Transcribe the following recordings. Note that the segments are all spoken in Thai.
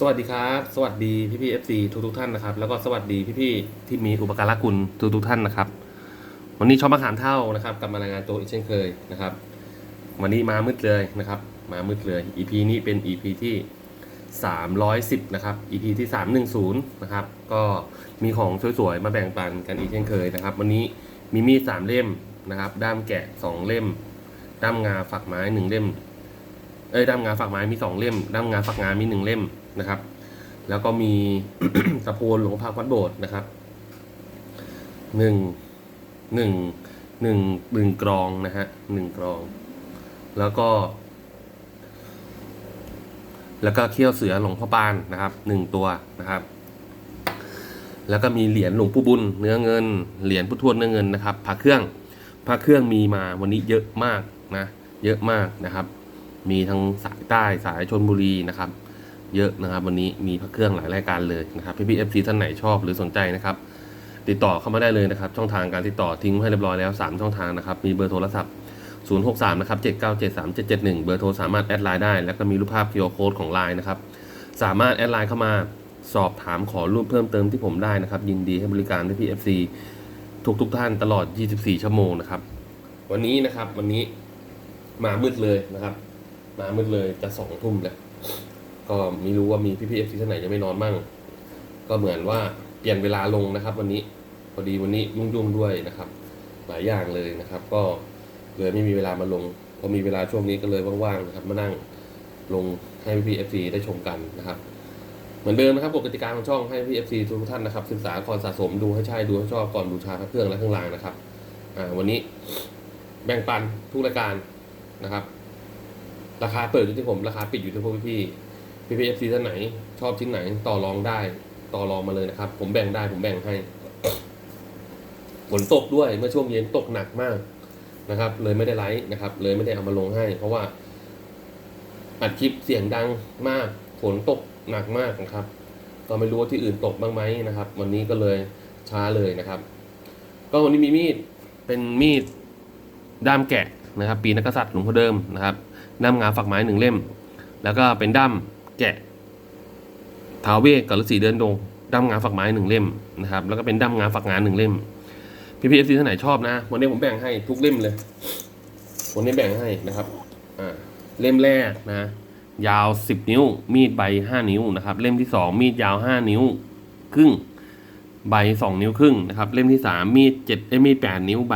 สวัสดีครับ สวัสดีพี่พี่เอฟซีทุกทุกท่านนะครับ แล้วก็สวัสดีพี่พี่ที่มีอุปการะคุณทุกทุกท่านนะครับ วันนี้ชอบมะขามเท่านะครับกลับมารายงานตัวอีกเช่นเคยนะครับ วันนี้มามืดเลยนะครับ มามืดเลย EP นี้เป็น EP ที่ 310 นะครับ EP ที่ 310 นะครับ ก็มีของสวยๆ มาแบ่งปันกันอีกเช่นเคยนะครับ วันนี้มีมีดสามเล่มนะครับ ด้ามแกะสองเล่ม ด้ามงาฝักไม้หนึ่งเล่ม เอ้ยด้ามงาฝักไม้มีสองเล่ม ด้ามงาฝักงามีหนึ่งเล่ม นะครับ แล้วก็มีตะโพนหลวงพ่อพักวัดโบสถ์นะครับหนึ่งหนึ่งหนึ่งหนึ่งกรองนะฮะหนึ่งกรอง แล้วก็ แล้วก็เขี้ยวเสือหลวงพ่อปานนะครับหนึ่งตัวนะครับ แล้วก็มีเหรียญหลวงปู่บุญ เนื้อเงิน เหรียญพุทวดเนื้อเงินนะครับพระเครื่องพระเครื่องมีมาวันนี้เยอะมากนะ เยอะมากนะครับ มีทั้งสายใต้สายชนบุรีนะครับ เยอะนะครับ วันนี้มีพระเครื่องหลายรายการเลยนะครับพี่พี่เอฟซีท่านไหนชอบหรือสนใจนะครับ ติดต่อเข้ามาได้เลยนะครับ ช่องทางการติดต่อทิ้งไว้ให้เรียบร้อยแล้ว 3 ช่องทางนะครับ มีเบอร์โทรศัพท์ 063 นะครับ 7973771 เบอร์โทรสามารถแอดไลน์ได้ แล้วก็มีรูปภาพ QR Code ของ Line นะครับ สามารถแอดไลน์เข้ามาสอบถามขอรูปเพิ่มเติมที่ผมได้นะครับ ยินดีให้บริการที่พี่เอฟซีทุกทุกท่านตลอด 24 ชั่วโมงนะครับ วันนี้นะครับวันนี้มามืดเลยนะครับ มามืดเลยจะสองทุ่มแล้ว ก็ไม่รู้ว่ามีพี่พีเอฟซีท่านไหนยังไม่นอนมั่ง ก็เหมือนว่าเปลี่ยนเวลาลงนะครับ วันนี้พอดีวันนี้ยุ่งๆด้วยนะครับ หลายอย่างเลยนะครับ ก็เลยไม่มีเวลามาลงพอมีเวลาช่วงนี้ก็เลยว่างๆนะครับ มานั่งลงให้พี่เอฟซีได้ชมกันนะครับเหมือนเดิมนะครับกฎกติกาของช่องให้พี่เอฟซีทุกท่านนะครับศึกษาก่อนสะสมดูให้ใช่ดูให้ชอบก่อนบูชาพระเครื่องและเครื่องรางนะครับอ่าวันนี้แบ่งปันทุกรายการนะครับ ราคาเปิดอยู่ที่ผม ราคาปิดอยู่ที่พวกพี่ ๆพี่พีเอฟซีท่านไหน ชอบชิ้นไหนต่อรองได้ต่อรองมาเลยนะครับ ผมแบ่งได้ผมแบ่งให้ฝนตกด้วยเมื่อช่วงเย็นตกหนักมากนะครับ เลยไม่ได้ไลฟ์นะครับ เลยไม่ได้เอามาลงให้ เพราะว่าอัดคลิปเสียงดังมากฝนตกหนักมากนะครับก็ไม่รู้ว่าที่อื่นตกบ้างไหมนะครับ วันนี้ก็เลยช้าเลยนะครับ ก็วันนี้มีมีดเป็นมีดด้ามแกะนะครับ ปีนักกษัตริย์หลวงพ่อเดิมนะครับด้ามงาฝักไม้หนึ่งเล่ม แล้วก็เป็นด้าม แกะท้าวเวสกับฤาษีเดินดงด้ามงาฝักไม้หนึ่งเล่มนะครับ แล้วก็เป็นด้ามงาฝักงานหนึ่งเล่ม พี่พีเอฟซีท่านไหนชอบนะ วันนี้ผมแบ่งให้ทุกเล่มเลย วันนี้แบ่งให้นะครับ อ่า เล่มแรกนะ ยาวสิบนิ้ว มีดใบห้านิ้วนะครับ เล่มที่สองมีดยาวห้านิ้ว ครึ่ง ใบสองนิ้วครึ่งนะครับ เล่มที่สามมีดเจ็ดเอ้มีดแปดนิ้วใบ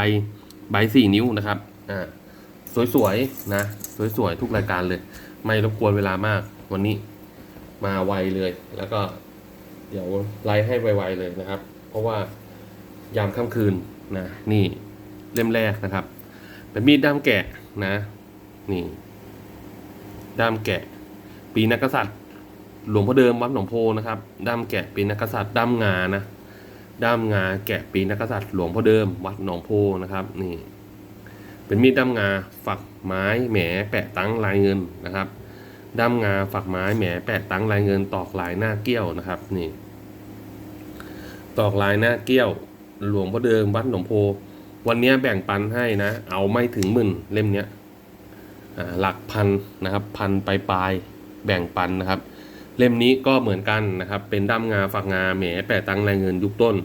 ใบสี่นิ้วนะครับ อ่า สวยๆนะ สวยๆทุกรายการเลย ไม่รบกวนเวลามากวันนี้ มาไวเลย แล้วก็เดี๋ยวไลฟ์ให้ไวๆเลยนะครับ เพราะว่ายามค่ำคืนนะนี่เล่มแรกนะครับ เป็นมีดด้ามแกะนะ นี่ด้ามแกะ ปีนักกษัตริย์ หลวงพ่อเดิมวัดหนองโพนะครับด้ามแกะปีนักกษัตริย์ด้ามงานะด้ามงาแกะปีนักกษัตริย์หลวงพ่อเดิม วัดหนองโพนะครับ นี่ เป็นมีดด้ามงาฝักไม้แหมแปะตั้งลายเงินนะครับ ด้ามงาฝักไม้แหมแปะตั้งลายเงินตอกลายหน้าเกี้ยวนะครับนี่ ตอกลายหน้าเกี้ยว หลวงพ่อเดิมวัดหนองโพ วันนี้แบ่งปันให้นะ เอาไม่ถึงหมื่นเล่มเนี้ยหลักพันนะครับพันปลายปลายแบ่งปันนะครับ เล่มนี้ก็เหมือนกันนะครับ เป็นด้ามงาฝักงาแหมแปะตั้งลายเงินยุคต้น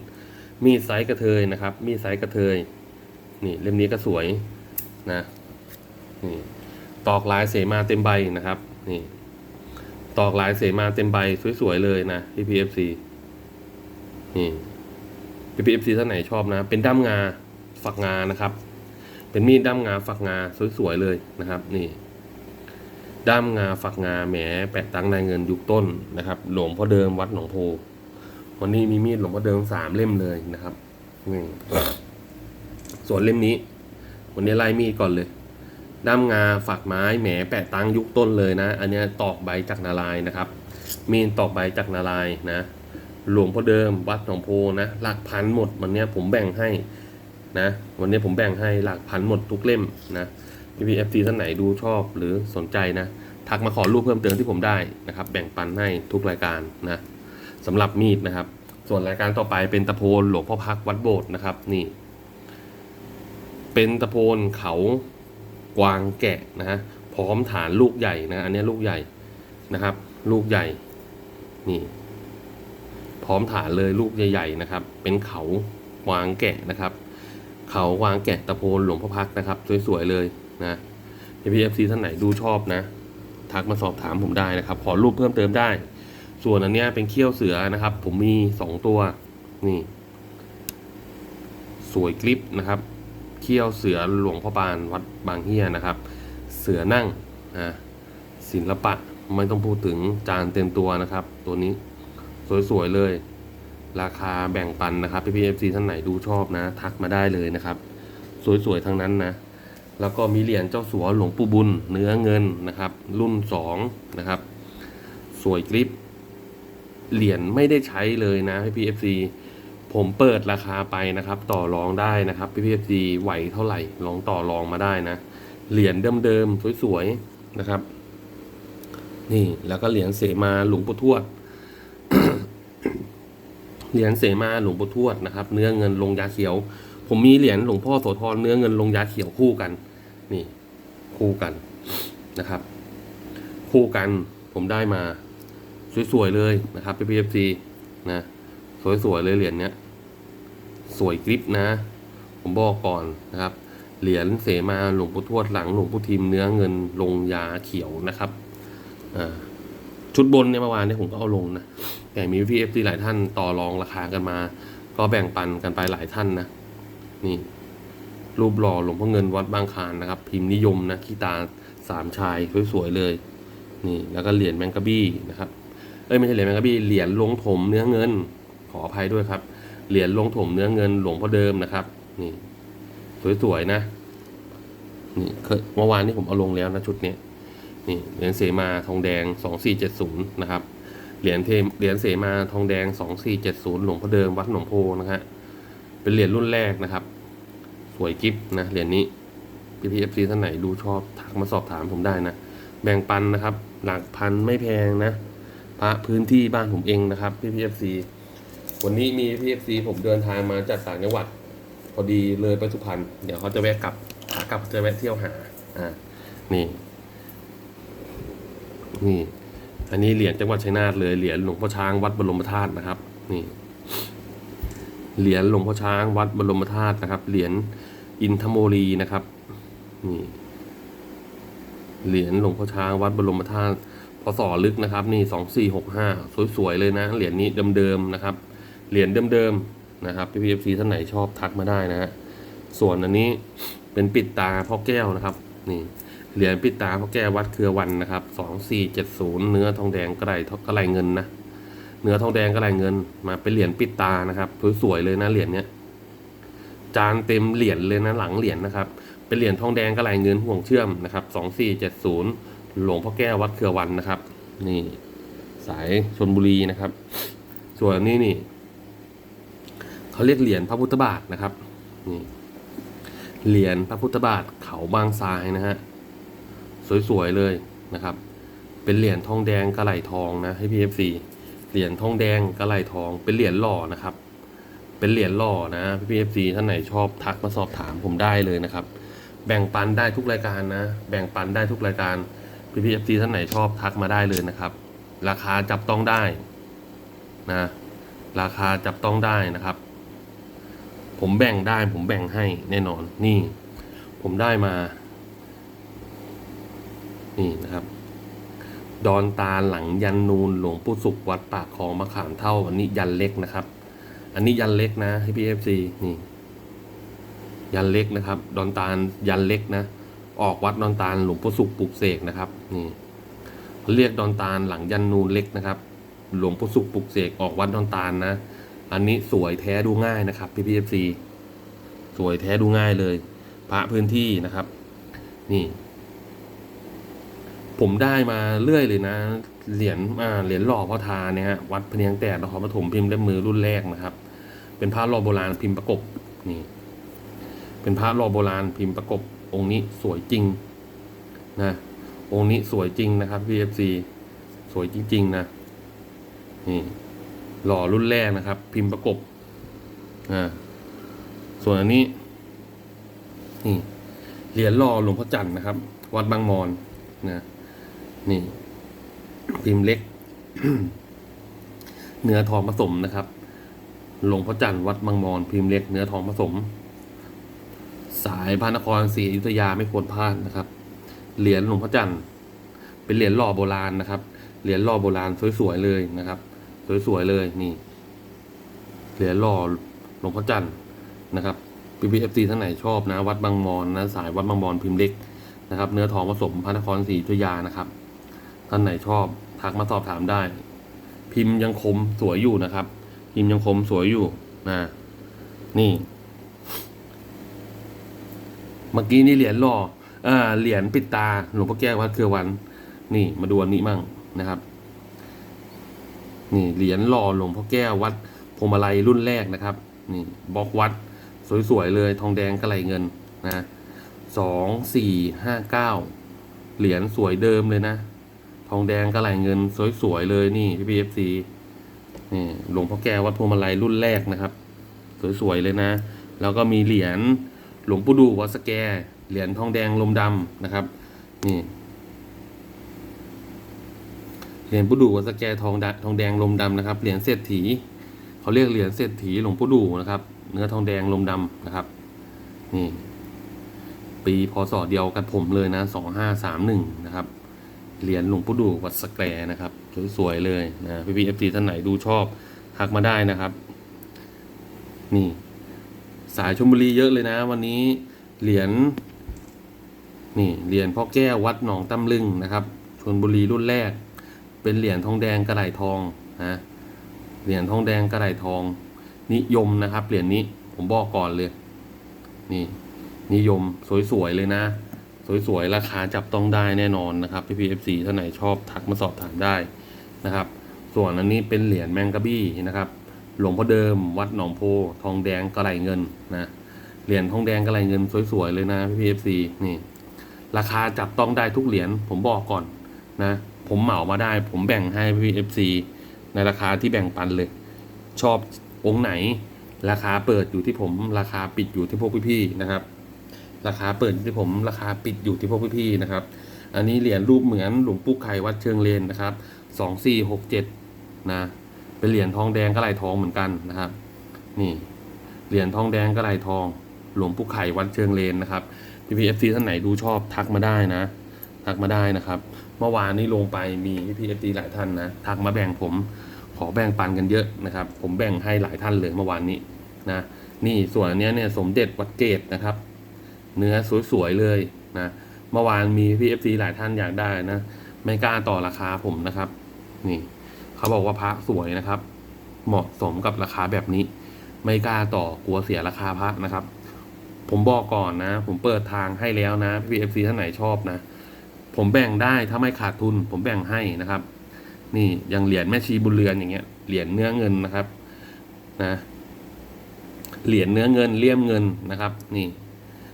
มีไซส์กระเทยนะครับ มีไซส์กระเทยนี่เล่มนี้ก็สวยนะนี่ตอกลายเสมาเต็มใบนะครับ นี่ ตอกลายเสมาเต็มใบสวยๆเลยนะพี่พีเอฟซีนี่พี่พีเอฟซีท่านไหนชอบนะ เป็นด้ามงาฝักงานะครับ เป็นมีดด้ามงาฝักงาสวยๆเลยนะครับ นี่ด้ามงาฝักงาแหมแปะตั้งในเงินยุคต้นนะครับ หลวงพ่อเดิมวัดหนองโพวันนี้มีมีดหลวงพ่อเดิมสามเล่มเลยนะครับนี่ส่วนเล่มนี้ วันนี้ไล่มีดก่อนเลย ด้ามงาฝักไม้แหมแปะตังยุคต้นเลยนะ อันเนี้ยตอกใบจากนารายนะครับมีนตอกใบจากนารายนะ หลวงพ่อเดิมวัดหนองโพนะหลักพันหมดวันนี้ผมแบ่งให้นะวันนี้ผมแบ่งให้หลักพันหมดทุกเล่มนะพีพีเอฟซีท่านไหนดูชอบหรือสนใจนะ ทักมาขอรูปเพิ่มเติมที่ผมได้นะครับ แบ่งปันให้ทุกรายการนะสำหรับมีดนะครับ ส่วนรายการต่อไปเป็นตะโพนหลวงพ่อพักวัดโบสถ์นะครับ นี่ เป็นตะโพนเขา กวางแกะนะฮะพร้อมฐานลูกใหญ่นะอันนี้ลูกใหญ่นะครับ ลูกใหญ่นี่ พร้อมฐานเลยลูกใหญ่ๆนะครับ เป็นเขาวางแกะนะครับ เขาวางแกะตะโพนหลวงพ่อพักนะครับ สวยๆเลยนะพี่เอฟซีท่านไหนดูชอบนะทักมาสอบถามผมได้นะครับ ขอรูปเพิ่มเติมได้ ส่วนอันนี้เป็นเขี้ยวเสือนะครับ ผมมีสองตัว นี่ สวยกริปนะครับ เขี้ยวเสือหลวงพ่อปานวัดบางเฮียนะครับ เสือนั่งนะศิลปะไม่ต้องพูดถึงจานเต็มตัวนะครับ ตัวนี้สวยๆเลย ราคาแบ่งปันนะครับพี่พีเอฟซีท่านไหนดูชอบนะ ทักมาได้เลยนะครับ สวยๆทั้งนั้นนะ แล้วก็มีเหรียญเจ้าสัวหลวงปู่บุญ เนื้อเงินนะครับ รุ่นสองนะครับ สวยกริปเหรียญไม่ได้ใช้เลยนะพี่พีเอฟซี ผมเปิดราคาไปนะครับ ต่อรองได้นะครับพี่พีเอฟซีไหวเท่าไหร่ลองต่อรองมาได้นะ เหรียญเดิมๆสวยๆนะครับ นี่แล้วก็เหรียญเสมาหลวงปู่ทวดเหรียญเสมาหลวงปู่ทวดนะครับ เนื้อเงินลงยาเขียว ผมมีเหรียญหลวงพ่อโสธรเนื้อเงินลงยาเขียวคู่กัน นี่ คู่กันนะครับ คู่กันผมได้มา สวยๆเลยนะครับพี่พีเอฟซีนะสวยๆเลยเหรียญเนี้ย สวยกริปนะ ผมบอกก่อนนะครับ เหรียญเสมาหลวงปู่ทวดหลังหลวงปู่ทิมเนื้อเงินลงยาเขียวนะครับชุดบนเนี่ยเมื่อวานเนี่ยผมก็เอาลงนะแต่มีพี่เอฟซีหลายท่านต่อรองราคากันมา ก็แบ่งปันกันไปหลายท่านนะนี่ รูปหล่อหลวงพ่อเงินวัดบางคานนะครับ พิมพ์นิยมนะขี้ตาสามชายสวยๆเลย นี่แล้วก็เหรียญแมงกะบี้นะครับเอ้ยไม่ใช่เหรียญแมงกะบี้เหรียญลงถมเนื้อเงินขออภัยด้วยครับ เหรียญลงถมเนื้อเงินหลวงพ่อเดิมนะครับ นี่ สวยๆนะ นี่เมื่อวานนี้ผมเอาลงแล้วนะชุดนี้นี่เหรียญเสมาทองแดงสองสี่เจ็ดศูนย์นะครับ เหรียญเทมเหรียญเสมาทองแดงสองสี่เจ็ดศูนย์หลวงพ่อเดิมวัดหนองโพนะฮะเป็นเหรียญรุ่นแรกนะครับ สวยกิฟนะเหรียญนี้พี่พีเอฟซีท่านไหนดูชอบทักมาสอบถามผมได้นะแบ่งปันนะครับ หลักพันไม่แพงนะพระพื้นที่บ้านผมเองนะครับพี่พีเอฟซี วันนี้มีพี่เอฟซีผมเดินทางมาจากต่างจังหวัด พอดีเลยไปสุพรรณเดี๋ยวเขาจะแวะกลับขากลับจะแวะเที่ยวหาอ่านี่ นี่ อันนี้เหรียญจังหวัดชัยนาทเลยเหรียญหลวงพ่อช้างวัดบรมธาตุนะครับ นี่เหรียญหลวงพ่อช้างวัดบรมธาตุนะครับ เหรียญอินทโมรีนะครับ นี่ เหรียญหลวงพ่อช้างวัดบรมธาตุพศลึกนะครับ นี่สองสี่หกห้าสวยๆเลยนะ เหรียญนี้เดิมๆนะครับ เหรียญเดิมๆนะครับพี่พีเอฟซีท่านไหนชอบทักมาได้นะฮะส่วนอันนี้เป็นปิดตาพ่อแก้วนะครับนี่เหรียญปิดตาพ่อแก้ววัดเครือวันนะครับสองสี่เจ็ดศูนย์เนื้อทองแดงกระไรกระไรเงินนะเนื้อทองแดงกระไรเงินมาเป็นเหรียญปิดตานะครับสวยๆเลยนะเหรียญเนี้ยจานเต็มเหรียญเลยนะหลังเหรียญนะครับ เป็นเหรียญทองแดงกระไรเงินห่วงเชื่อมนะครับสองสี่เจ็ดศูนย์หลวงพ่อแก้ววัดเครือวันนะครับ นี่ สายชนบุรีนะครับ ส่วนอันนี้นี่ เขาเรียกเหรียญพระพุทธบาทนะครับนี่เหรียญพระพุทธบาทเขาบางทรายนะฮะสวยๆเลยนะครับ เป็นเหรียญทองแดงกระไหลทองนะให้พีเอฟซีเหรียญทองแดงกระไหลทอง เป็นเหรียญหล่อนะครับ เป็นเหรียญหล่อนะพีเอฟซีท่านไหนชอบทักมาสอบถามผมได้เลยนะครับ แบ่งปันได้ทุกรายการนะ แบ่งปันได้ทุกรายการพีพีเอฟซีท่านไหนชอบทักมาได้เลยนะครับ ราคาจับต้องได้นะ ราคาจับต้องได้นะครับ ผมแบ่งได้ผมแบ่งให้แน่นอนนี่ ผมได้มา นี่นะครับ ดอนตาหลังยันนูนหลวงปู่สุขวัดปากคลองมะขามเท่าอันนี้ยันเล็กนะครับ อันนี้ยันเล็กนะให้พี่เอฟซีนี่ ยันเล็กนะครับ ดอนตาลยันเล็กนะ ออกวัดดอนตาลหลวงปู่สุขปลุกเสกนะครับ นี่เรียกดอนตาลหลังยันนูนเล็กนะครับ หลวงปู่สุขปลุกเสกออกวัดดอนตาลนะ อันนี้สวยแท้ดูง่ายนะครับพี่พีเอฟซีสวยแท้ดูง่ายเลย พระพื้นที่นะครับ นี่ ผมได้มาเรื่อยเลยนะ เหรียญอ่าเหรียญหล่อพ่อทาเนี่ยฮะวัดพะเนียงแตกนครปฐมพิมพ์เล่มมือรุ่นแรกนะครับ เป็นพระหล่อโบราณพิมพ์ประกบนี่ เป็นพระหล่อโบราณพิมพ์ประกบ องค์นี้สวยจริงนะองค์นี้สวยจริงนะครับ VFC สวยจริง ๆ นะ นี่ หล่อรุ่นแรกนะครับ พิมพ์ประกบอ่าส่วนอันนี้ นี่เหรียญหล่อหลวงพ่อจันทร์นะครับ วัดบางมอนนะนี่ พิมพ์เล็ก เนื้อทองผสมนะครับหลวงพ่อจันทร์วัดบางมอนพิมพ์เล็กเนื้อทองผสม สายพระนครศรีอยุธยาไม่ควรพลาดนะครับ เหรียญหลวงพ่อจันทร์เป็นเหรียญหล่อโบราณนะครับ เหรียญหล่อโบราณสวยๆเลยนะครับ สวยๆเลยนี่เหรียญหล่อหลวงพ่อจันทร์นะครับ PPFC ท่านไหนชอบนะ วัดบางมอนนะสายวัดบางมอนพิมพ์เล็กนะครับ เนื้อทองผสมพระนครศรีอยุธยานะครับ ท่านไหนชอบทักมาสอบถามได้ พิมพ์ยังคมสวยอยู่นะครับ พิมพ์ยังคมสวยอยู่นะนี่ เมื่อกี้นี่เหรียญหล่ออ่าเหรียญปิดตาหลวงพ่อแก้ววัดเครือวัน นี่มาดูอันนี้มั่งนะครับ นี่เหรียญหล่อหลวงพ่อแก้ววัดพวงมลัยรุ่นแรกนะครับ นี่บล็อกวัดสวยๆเลยทองแดงกระไหลเงินนะสองสี่ห้าเก้าเหรียญสวยเดิมเลยนะ ทองแดงกระไหลเงินสวยๆเลยนี่พี่พีเอฟซีนี่หลวงพ่อแก้ววัดพวงมาลัยรุ่นแรกนะครับ สวยๆเลยนะ แล้วก็มีเหรียญหลวงปู่ดูวัดสแกเหรียญทองแดงลมดำนะครับ นี่ เหรียญปู่ดูวัดสแกทองทองแดงลมดำนะครับ เหรียญเศรษฐีเขาเรียกเหรียญเศรษฐีหลวงปู่ดูนะครับ เนื้อทองแดงลมดำนะครับ นี่ ปีพศเดียวกันผมเลยนะสองห้าสามหนึ่งนะครับ เหรียญหลวงปู่ดูวัดสแกนะครับ สวยๆเลยนะพี่พีเอฟซีท่านไหนดูชอบทักมาได้นะครับ นี่ สายชลบุรีเยอะเลยนะ วันนี้เหรียญนี่เหรียญพ่อแก้ววัดหนองตำลึงนะครับชลบุรีรุ่นแรก เป็นเหรียญทองแดงกระไหลทองนะเหรียญทองแดงกระไหลทอง นิยมนะครับเหรียญนี้ผมบอกก่อนเลย นี่ นิยมสวยๆเลยนะ สวยๆราคาจับต้องได้แน่นอนนะครับพี่พีเอฟซีท่านไหนชอบทักมาสอบถามได้นะครับ ส่วนอันนี้เป็นเหรียญแมงกะบี้นะครับหลวงพ่อเดิมวัดหนองโพทองแดงกระไหลเงินนะเหรียญทองแดงกระไหลเงินสวยๆเลยนะพี่พีเอฟซีนี่ ราคาจับต้องได้ทุกเหรียญผมบอกก่อนนะ ผมเหมามาได้ ผมแบ่งให้พี่เอฟซีในราคาที่แบ่งปันเลย ชอบองค์ไหน ราคาเปิดอยู่ที่ผม ราคาปิดอยู่ที่พวกพี่ๆนะครับ ราคาเปิดอยู่ที่ผม ราคาปิดอยู่ที่พวกพี่ๆนะครับ อันนี้เหรียญรูปเหมือนหลวงปู่ไข่วัดเชิงเลนนะครับสองสี่หกเจ็ดนะเป็นเหรียญทองแดงกระไหลทองเหมือนกันนะครับ นี่เหรียญทองแดงกระไหลทอง หลวงปู่ไข่วัดเชิงเลนนะครับพี่พีเอฟซีท่านไหนดูชอบทักมาได้นะ ทักมาได้นะครับ เมื่อวานนี้ลงไปมีพี่เอฟซีหลายท่านนะทักมาแบ่งผมขอแบ่งปันกันเยอะนะครับ ผมแบ่งให้หลายท่านเลยเมื่อวานนี้นะนี่ส่วนอันนี้เนี่ยสมเด็จวัดเกตนะครับ เนื้อสวยๆเลยนะเมื่อวานมีพี่เอฟซีหลายท่านอยากได้นะไม่กล้าต่อราคาผมนะครับ นี่ เขาบอกว่าพระสวยนะครับ เหมาะสมกับราคาแบบนี้ ไม่กล้าต่อกลัวเสียราคาพระนะครับ ผมบอกก่อนนะ ผมเปิดทางให้แล้วนะพี่เอฟซีท่านไหนชอบนะ ผมแบ่งได้ถ้าไม่ขาดทุน ผมแบ่งให้นะครับ นี่อย่างเหรียญแม่ชีบุญเรือนอย่างเงี้ยเหรียญเนื้อเงินนะครับนะเหรียญเนื้อเงินเลี่ยมเงินนะครับ นี่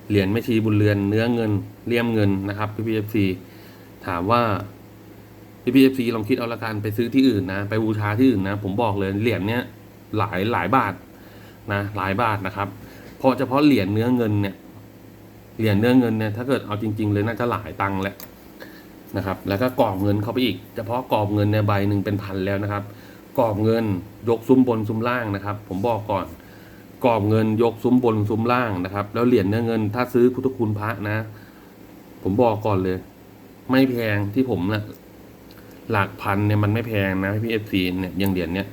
เหรียญแม่ชีบุญเรือนเนื้อเงินเลี่ยมเงินนะครับพี่พีเอฟซีถามว่าพี่พีเอฟซีลองคิดเอาละกันไปซื้อที่อื่นนะ ไปบูชาที่อื่นนะ ผมบอกเลยเหรียญเนี้ยหลายหลายบาทนะหลายบาทนะครับเพราะเฉพาะเหรียญเนื้อเงินเนี่ยเหรียญเนื้อเงินเนี่ยถ้าเกิดเอาจริง ๆ เลยน่าจะหลายตังค์แหละ นะครับ แล้วก็กรอบเงินเข้าไปอีก เฉพาะกรอบเงินในใบหนึ่งเป็นพันแล้วนะครับ กรอบเงินยกซุ้มบนซุ้มล่างนะครับ ผมบอกก่อน กรอบเงินยกซุ้มบนซุ้มล่างนะครับ แล้วเหรียญเนื้อเงินถ้าซื้อพุทธคุณพระนะ ผมบอกก่อนเลย ไม่แพงที่ผมนะหลักพันเนี่ยมันไม่แพงนะพี่เอฟซีเนี่ยยังเหรียญเนี่ย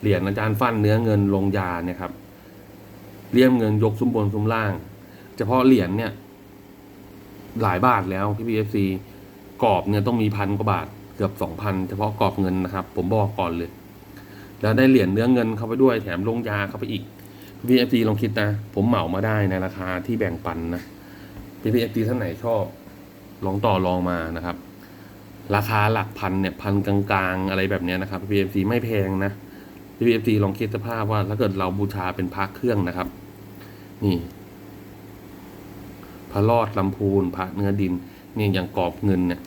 เหรียญอาจารย์ฟันเนื้อเงินลงยาเนี่ยครับเลี่ยมเงินยกซุ้มบนซุ้มล่าง เฉพาะเหรียญเนี่ย หลายบาทแล้วพี่พีเอฟซี กรอบเนี่ยต้องมีพันกว่าบาทเกือบสองพันเฉพาะกรอบเงินนะครับ ผมบอกก่อนเลย แล้วได้เหรียญเนื้อเงินเข้าไปด้วยแถมลงยาเข้าไปอีกพี่เอฟซีลองคิดนะ ผมเหมามาได้ในราคาที่แบ่งปันนะพี่พีเอฟซีท่านไหนชอบลองต่อรองมานะครับ ราคาหลักพันเนี่ยพันกลางๆอะไรแบบนี้นะครับพี่เอฟซีไม่แพงนะพี่เอฟซีลองคิดสภาพว่าถ้าเกิดเราบูชาเป็นพระเครื่องนะครับ นี่พระรอดลำพูนพระเนื้อดิน นี่อย่างกรอบเงินเนี่ย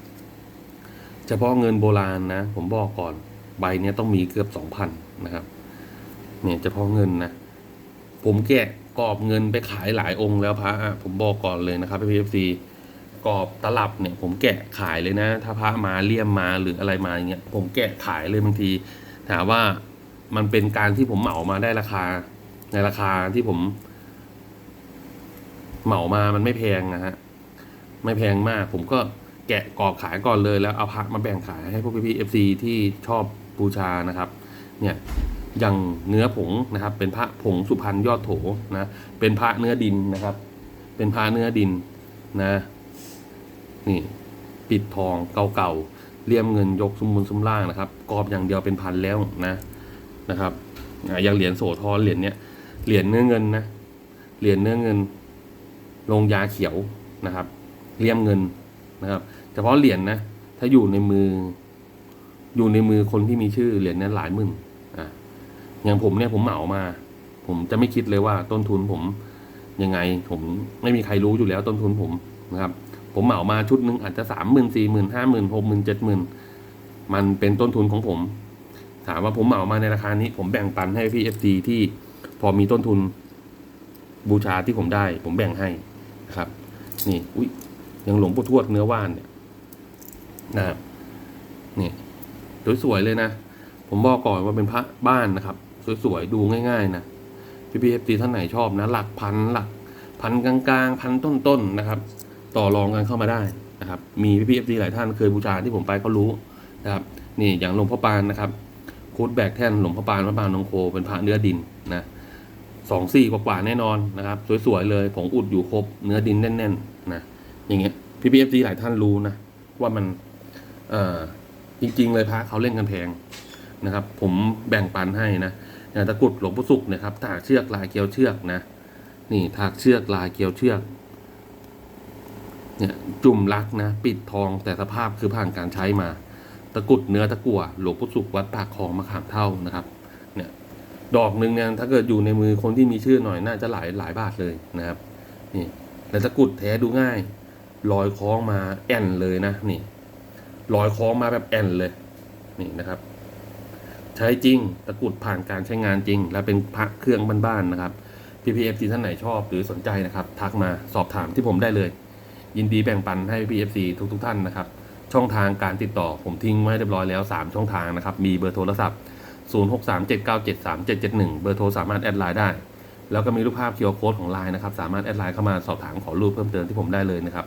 เฉพาะเงินโบราณนะ ผมบอกก่อนใบเนี้ยต้องมีเกือบสองพันนะครับ เนี่ยเฉพาะเงินนะ ผมแกะกรอบเงินไปขายหลายองค์แล้วพระอะผมบอกก่อนเลยนะครับพี่เอฟซีกรอบตลับเนี่ย ผมแกะขายเลยนะ ถ้าพระมาเลี่ยมมาหรืออะไรมาอย่างเงี้ยผมแกะขายเลยบางทีถามว่ามันเป็นการที่ผมเหมามาได้ราคา ในราคาที่ผม เหมามามันไม่แพงนะฮะ ไม่แพงมาก ผมก็แกะกรอบขายก่อนเลยแล้วเอาพระมาแบ่งขายให้พวกพี่ๆเอฟซีที่ชอบบูชานะครับ เนี่ยอย่างเนื้อผงนะครับ เป็นพระผงสุพรรณยอดโถนะเป็นพระเนื้อดินนะครับ เป็นพระเนื้อดินนะ นี่ปิดทองเก่าๆเลี่ยมเงินยกสมบูรณ์สมล่างนะครับกรอบอย่างเดียวเป็นพันแล้วนะนะครับอะอย่างเหรียญโสธรเหรียญเนี้ยเหรียญเนื้อเงินนะเหรียญเนื้อเงินลงยาเขียวนะครับ เลี่ยมเงินนะครับเฉพาะเหรียญนะถ้าอยู่ในมือ อยู่ในมือคนที่มีชื่อเหรียญนั้นหลายหมื่นอะอย่างผมเนี่ยผมเหมามา ผมจะไม่คิดเลยว่าต้นทุนผมยังไง ผมไม่มีใครรู้อยู่แล้วต้นทุนผมนะครับ ผมเหมามาชุดหนึ่งอาจจะสามหมื่นสี่หมื่นห้าหมื่นหกหมื่นเจ็ดหมื่นมันเป็นต้นทุนของผม ถามว่าผมเหมามาในราคานี้ ผมแบ่งปันให้พี่เอฟซีที่พอมีต้นทุนบูชาที่ผมได้ ผมแบ่งให้นะครับ นี่อุ้ย อยังหลวงปู่ทวดเนื้อว่านเนี่ยนะครับนี่สวยๆเลยนะ ผมบอกก่อนว่าเป็นพระบ้านนะครับ สวยๆดูง่ายๆนะพี่พีเอฟซีท่านไหนชอบนะ หลักพันหลักพันกลางๆ พันต้นๆนะครับ ต่อรองกันเข้ามาได้นะครับ มีพี่พีเอฟซีหลายท่านเคยบูชาที่ผมไปก็รู้นะครับ นี่อย่างหลวงพ่อปานนะครับคูดแบกแท่นหลวงพ่อปานพระปานนงโคเป็นพระเนื้อดินนะสองสี่กว่าๆแน่นอนนะครับ สวยๆเลยผงอุดอยู่ครบเนื้อดินแน่นๆนะ อย่างเงี้ยพี่พีเอฟซีหลายท่านรู้นะ ว่ามันเอ่อจริง ๆ เลยพระเขาเล่นกันแพงนะครับ ผมแบ่งปันให้นะอย่างตะกรุดหลวงพ่อสุกนะครับถากเชือกลายเกลียวเชือกนะ นี่ถากเชือกลายเกลียวเชือกเนี่ยจุ่มรักนะ ปิดทองแต่สภาพคือผ่านการใช้มา ตะกรุดเนื้อตะกั่วหลวงพ่อสุกวัดปากคลองมะขามเท่านะครับ เนี่ย ดอกหนึ่งเนี่ยถ้าเกิดอยู่ในมือคนที่มีชื่อหน่อยน่าจะหลายหลายบาทเลยนะครับ นี่แต่ตะกรุดแท้ดูง่าย ลอยคล้องมาแอนเลยนะนี่ลอยคล้องมาแบบแอนเลยนี่นะครับ ใช้จริงตะกุดผ่านการใช้งานจริง และเป็นพระเครื่องบ้านๆนะครับพี่พีเอฟซีท่านไหนชอบหรือสนใจนะครับ ทักมาสอบถามที่ผมได้เลย ยินดีแบ่งปันให้พีเอฟซีทุกๆท่านนะครับ ช่องทางการติดต่อผมทิ้งไว้เรียบร้อยแล้ว 3 ช่องทางนะครับ มีเบอร์โทรศัพท์ 0637973771 เบอร์โทรสามารถแอดไลน์ได้ แล้วก็มีรูปภาพเคียวโค้ดของไลน์นะครับ สามารถแอดไลน์เข้ามาสอบถามขอรูปเพิ่มเติมที่ผมได้เลยนะครับ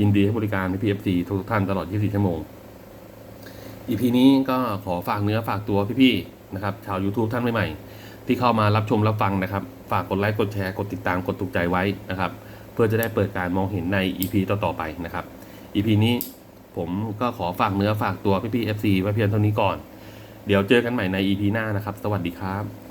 ยินดีให้บริการพีเอฟซีทุกท่านตลอด 24 ชั่วโมงอีพีนี้ก็ขอฝากเนื้อฝากตัวพี่ๆนะครับชาว YouTube ท่านใหม่ๆ ที่เข้ามารับชมรับฟังนะครับ ฝากกดไลค์กดแชร์กดติดตามกดถูกใจไว้นะครับ เพื่อจะได้เปิดการมองเห็นใน EP ต่อๆไปนะครับ EP นี้ผมก็ขอฝากเนื้อฝากตัวพี่ๆ FC ไว้เพียงเท่านี้ก่อน เดี๋ยวเจอกันใหม่ใน EP หน้านะครับ สวัสดีครับ